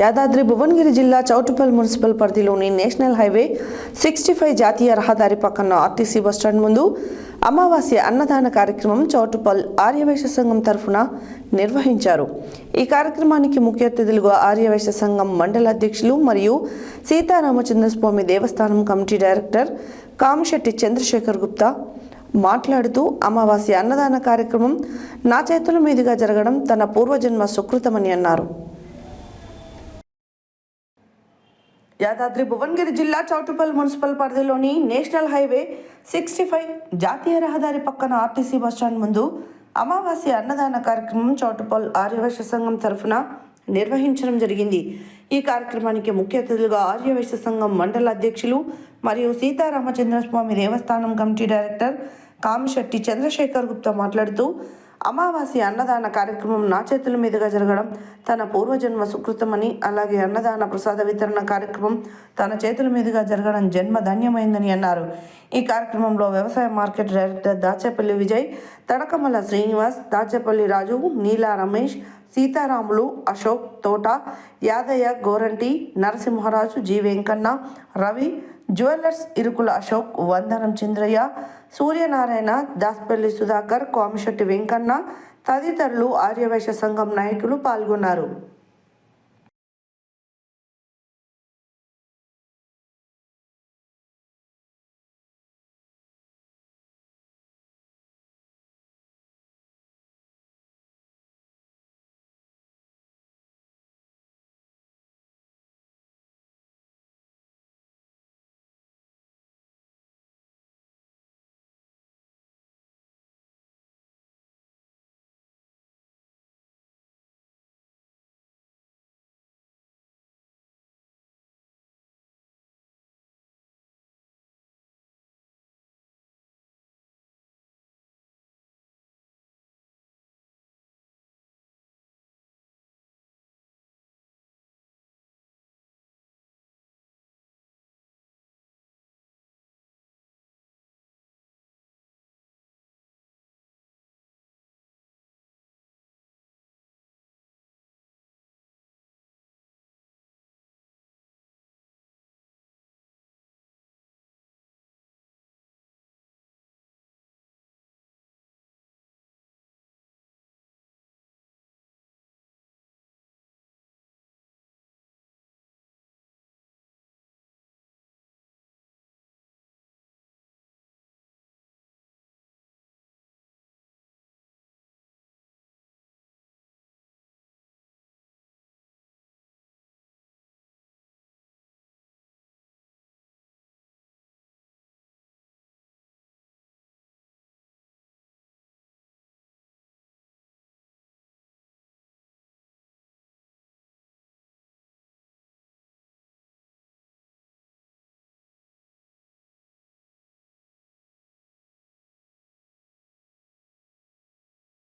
యాదాద్రి భువనగిరి జిల్లా చౌటుపల్ మున్సిపల్ పరిధిలోని national highway sixty five జాతీయ రహదారి పక్కన ఆర్టీసీ బస్టాండ్ ముందు అమావాస్య అన్నదాన కార్యక్రమం చౌటుపల్ ఆర్యవైశ్య సంఘం తరఫున నిర్వహించారు. ఈ కార్యక్రమానికి ముఖ్య అతిథులుగా ఆర్యవైశ్య సంఘం మండల అధ్యక్షులు మరియు సీతారామచంద్రస్వామి దేవస్థానం కమిటీ డైరెక్టర్ కామిశెట్టి చంద్రశేఖర్ గుప్తా మాట్లాడుతూ అమావాస్య అన్నదాన కార్యక్రమం నా చేతుల మీదుగా జరగడం తన పూర్వజన్మ సుకృతమని అన్నారు. యాదాద్రి భువనగిరి జిల్లా చౌటుపల్లి మున్సిపల్ పరిధిలోని నేషనల్ హైవే సిక్స్టీ ఫైవ్ జాతీయ రహదారి పక్కన ఆర్టీసీ బస్టాండ్ ముందు అమావాస్య అన్నదాన కార్యక్రమం చౌటుపల్ ఆర్యవైశ్య సంఘం తరఫున నిర్వహించడం జరిగింది. ఈ కార్యక్రమానికి ముఖ్య అతిథులుగా ఆర్యవైశ్య సంఘం మండల అధ్యక్షులు మరియు సీతారామచంద్రస్వామి దేవస్థానం కమిటీ డైరెక్టర్ కామిశెట్టి చంద్రశేఖర్ గుప్తా మాట్లాడుతూ అమావాస్య అన్నదాన కార్యక్రమం నా చేతుల మీదుగా జరగడం తన పూర్వజన్మ సుకృతమని అలాగే అన్నదాన ప్రసాద వితరణ కార్యక్రమం తన చేతుల మీదుగా జరగడం జన్మ ధన్యమైందని అన్నారు. ఈ కార్యక్రమంలో వ్యవసాయ market director Dachepalli Vijay Tadakamalla Srinivas Dachepalli Raju Neela Ramesh Seetharamulu Ashok Thota Yadaiah Goranti Narasimharaju G Venkanna Ravi jewellers Irukula Ashok వందనం చంద్రయ్య సూర్యనారాయణ దాస్పల్లి సుధాకర్ కోమశెట్టి వెంకన్న తదితరులు ఆర్యవైశ్య సంఘం నాయకులు పాల్గొన్నారు.